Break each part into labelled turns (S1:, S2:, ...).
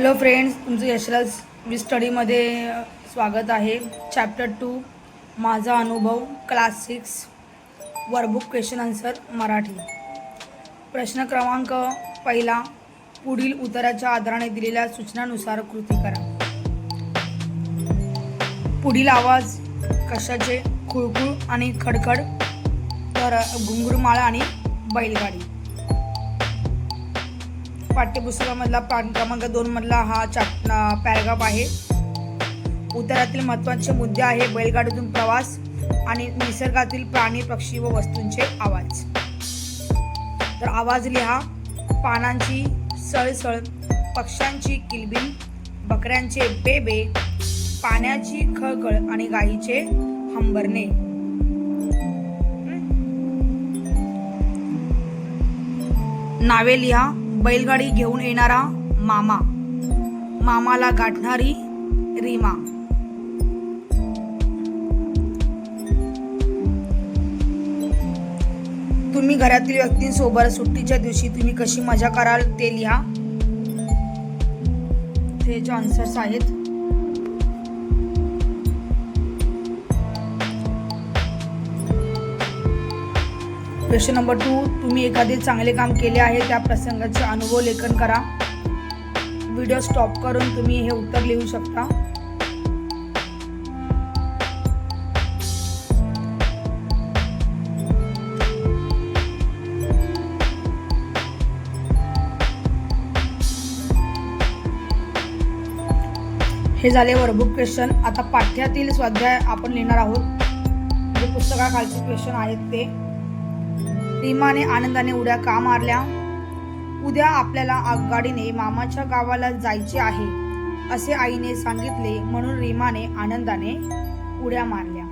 S1: Hello friends तुमचं Yashraj we स्टडीमध्ये स्वागत आहे. चॅप्टर टू माझा अनुभव class six workbook question answer Marathi. प्रश्न क्रमांक पहिला पुढील उत्तराच्या आधाराने दिलेल्या सूचनानुसार कृती करा. पुढील आवाज कशाचे? खुळखुळ आणि खडखड तर घुंगुरमाळा आणि बैलगाडी. पाठ्यपुस्तकामधला पान क्रमांक दोन मधला हा चॅप पॅराग्राफ आहे. उत्तरातील महत्त्वाचे मुद्दे आहे बैलगाडीतून प्रवास आणि निसर्गातील प्राणी पक्षी व वस्तूंचे आवाज. तर आवाज लिहा. पानांची सळसळ पक्ष्यांची किलबिल बकऱ्यांचे बेबे पाण्याची खळखळ आणि गाईचे हंबरणे. नावे लिहा. बैलगाडी घेऊन येणारा मामा. मामाला गाठणारी रीमा. तुम्ही घरातील व्यक्तींसोबत सुट्टीच्या दिवशी तुम्ही कशी मजा कराल ते लिहा. ते जे आन्सर्स आहेत. क्वेश्चन नंबर टू तुम्ही एखादे चांगले काम केले आहे त्या प्रसंगाचे अनुभव लेखन करा. व्हिडिओ स्टॉप करून तुम्ही हे उत्तर लिहू शकता. हे झाले वर्कबुक क्वेश्चन आता पाठ्यातील स्वाध्याय आपण लिहिणार आहोत. जे पुस्तकाखालचे क्वेश्चन आहेत ते. रीमाने आनंदाने उड्या का मारल्या? उद्या आपल्याला आगगाडीने मामाच्या गावाला जायचे आहे असे आईने सांगितले म्हणून रीमाने आनंदाने उड्या मारल्या.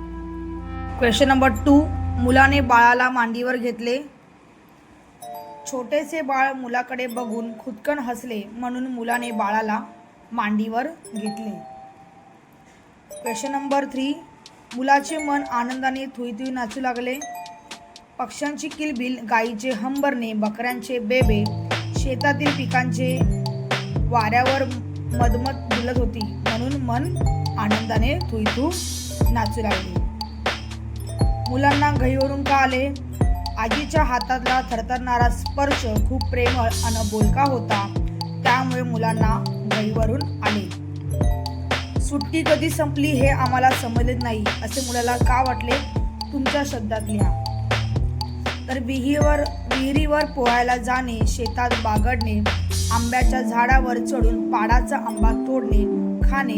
S1: क्वेश्चन नंबर टू मुलाने बाळाला मांडीवर घेतले. छोटेसे बाळ मुलाकडे बघून खुदकन हसले म्हणून मुलाने बाळाला मांडीवर घेतले. क्वेश्चन नंबर थ्री मुलाचे मन आनंदाने थुई नाचू लागले. पक्ष्यांची किलबिल गाईचे हंबरणे बकऱ्यांचे बेबे शेतातील पिकांचे वाऱ्यावर मदमत डुलत होती. म्हणून मन आनंदाने थुईथू नाचू लागली. मुलांना घईवरून का आले? आजीच्या हातातला थरथरणारा स्पर्श खूप प्रेमळ आणि बोलका होता. त्यामुळे मुलांना घईवरून आले. सुट्टी कधी संपली हे आम्हाला समजले नाही. असे मुलाला का वाटले? तुमच्या शब्दात लिहा. तर विहिरीवर विहिरीवर पोहायला जाणे शेतात बागडणे आंब्याच्या झाडावर चढून पाडाचा आंबा तोडणे खाणे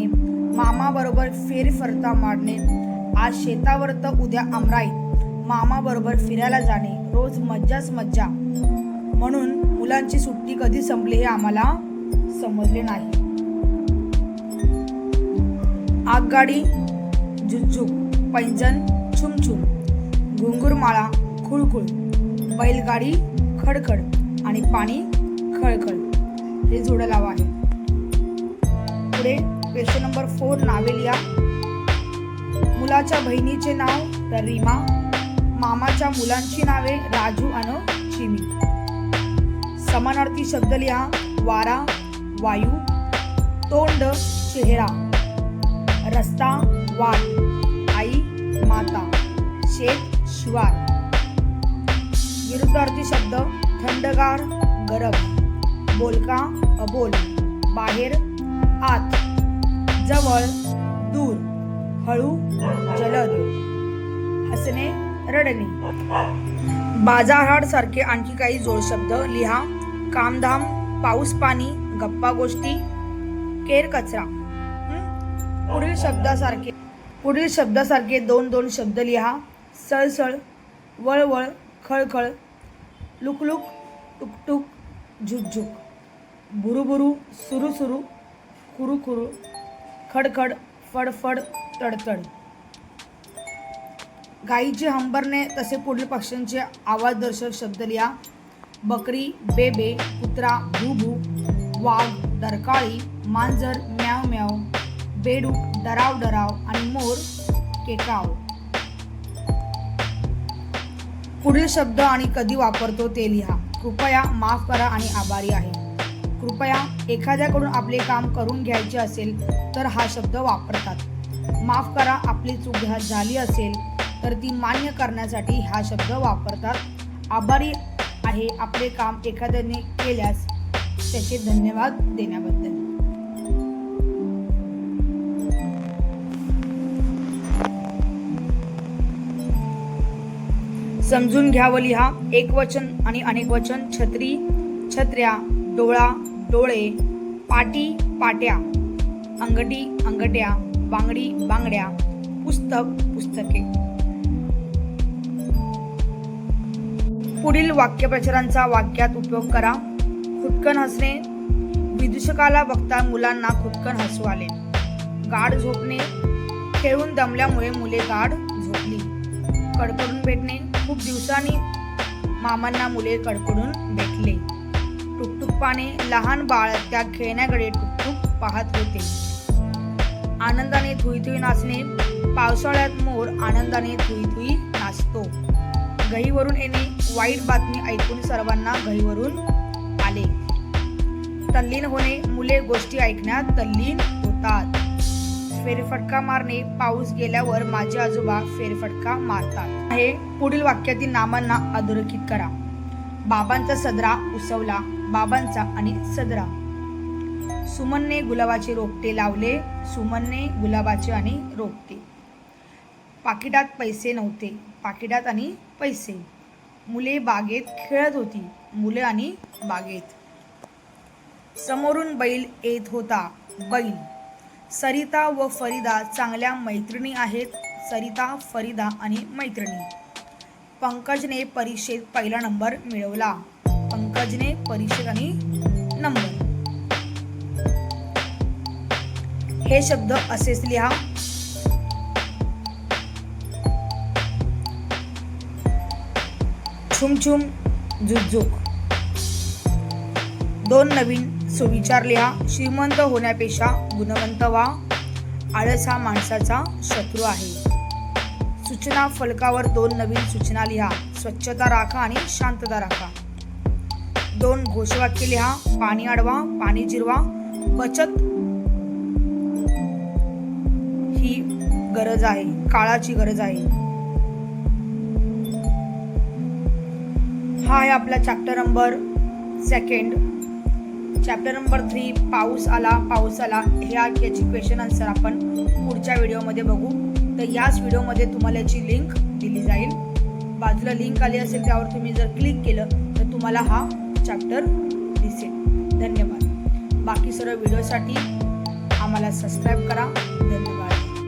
S1: मामाबरोबर फेरफरता मारणे आज शेतावर तर उद्या आमराईत मामाबरोबर फिरायला जाणे रोज मज्जाच मज्जा. म्हणून मुलांची सुट्टी कधी संपली हे आम्हाला समजले नाही. आगगाडी झुकझुक पैंजण छुमछुम घुंगुरमाळा खुळखुळ. बैलगाडी खडखड आणि पाणी खळखळ. हे जोडं लावा आहे. पुढे क्वेश्चन नंबर फोर नावे लिहा. मुलाच्या बहिणीचे नाव रीमा. मामाच्या मुलांची नावे राजू आणि चिमी. समानार्थी शब्द लिहा. वारा वायू तोंड चेहरा. रस्ता वाट आई माता. शेत शिवार. विरुद्धार्थी शब्द थंडगार गरम. बोलका अबोल. बाहेर आत. जवळ दूर. हळू जलद. हसणे रडणे. बाजारहाट सारखे आणखी काही जोडशब्द लिहा. कामधाम पाऊस पाणी गप्पा गोष्टी केर कचरा. पुढील शब्दासारखे पुढील शब्दासारखे दोन दोन शब्द लिहा. सळसळ वळवळ खळखळ लुकलुक टुकटुक झुकझुक. बुरुबुरू सुरू सुरू खडखड फडफड तडतड. गाईचे हंबरणे तसे पुढील पक्ष्यांचे आवाजदर्शक शब्द लिहा. बकरी बेबे कुत्रा भूभू वाघ दरकाळी मांजर म्याव म्याव बेडूक डराव डराव आणि मोर केकाव. पुढील शब्द आणि कधी वापरतो ते लिहा. कृपया माफ करा आणि आभारी आहे. कृपया एखाद्याकडून आपले काम करून घ्यायचे असेल तर हा शब्द वापरतात. माफ करा आपली चूक झाली असेल तर ती मान्य करण्यासाठी हा शब्द वापरतात. आभारी आहे आपले काम एखाद्याने केल्यास त्याचे धन्यवाद देण्याबद्दल. समजून घ्यावं लिहा. एक वचन आणि अनेक वचन. छत्री छत्र्या डोळा डोळे पाटी पाट्या अंगठी अंगट्या बांगडी बांगड्या पुस्तक पुस्तके. पुढील वाक्यप्रचारांचा वाक्यात उपयोग करा. खुदकन हसणे. विदूषकाला बघता मुलांना खुदकन हसू आले. गाढ झोपणे. खेळून दमल्यामुळे मुले गाढ झोपली. कडकडून भेटणे. खूप दिवसांनी मामांना मुले कडकडून भेटले. टुकटुकपाने लहान बाळ त्या खेळण्याकडे टुकटुक पाहत होते. आनंदाने थुई थुई नाचणे पावसाळ्यात मोर आनंदाने थुई थुई नाचतो. घहीवरून येणे वाईट बातमी ऐकून सर्वांना घरीवरून आले. तल्लीन होणे मुले गोष्टी ऐकण्यात तल्लीन होतात. फेरफटका मारणे पाऊस गेल्यावर माझे आजोबा फेरफटका मारतात. हे पुढील वाक्यातील नामांना अधोरेखित करा. बाबांचा सदरा उसवला बाबांचा आणि सदरा. सुमनने गुलाबाचे रोपटे लावले सुमनने गुलाबाचे आणि रोपटे. पाकिटात पैसे नव्हते पाकिटात आणि पैसे. मुले बागेत खेळत होती मुले आणि बागेत. समोरून बैल येत होता बैल. सरिता व फरीदा चांगल्या मैत्रिणी आहेत. सरिता फरीदा आणि मैत्रिणी. पंकजने परीक्षेत पहिला नंबर मिळवला. पंकजने परीक्षेत आणि नंबर. हे शब्द असेच लिहा. छुमछुम झुकझुक दोन नवीन सुविचार लिहा श्रीमंत होण्यापेक्षा गुणवंत व्हा. आळस हा माणसाचा शत्रू आहे. सूचना फलकावर दोन नवीन सूचना लिहा. स्वच्छता राखा आणि शांतता राखा. दोन घोषवाक्य लिहा. पाणी अडवा पाणी जिरवा. बचत ही गरज आहे. काळाची गरज आहे. हा आहे आपला chapter number second chapter number three पाऊस आला पाऊस आला. हे याची क्वेश्चन आन्सर आपण पुढच्या व्हिडिओमध्ये बघू. तर याच व्हिडिओमध्ये तुम्हाला याची लिंक दिली जाईल. बाजूला लिंक आली असेल त्यावर तुम्ही जर क्लिक केलं तर तुम्हाला हा चॅप्टर दिसेल. धन्यवाद. बाकी सर्व व्हिडिओसाठी आम्हाला सबस्क्राईब करा. धन्यवाद.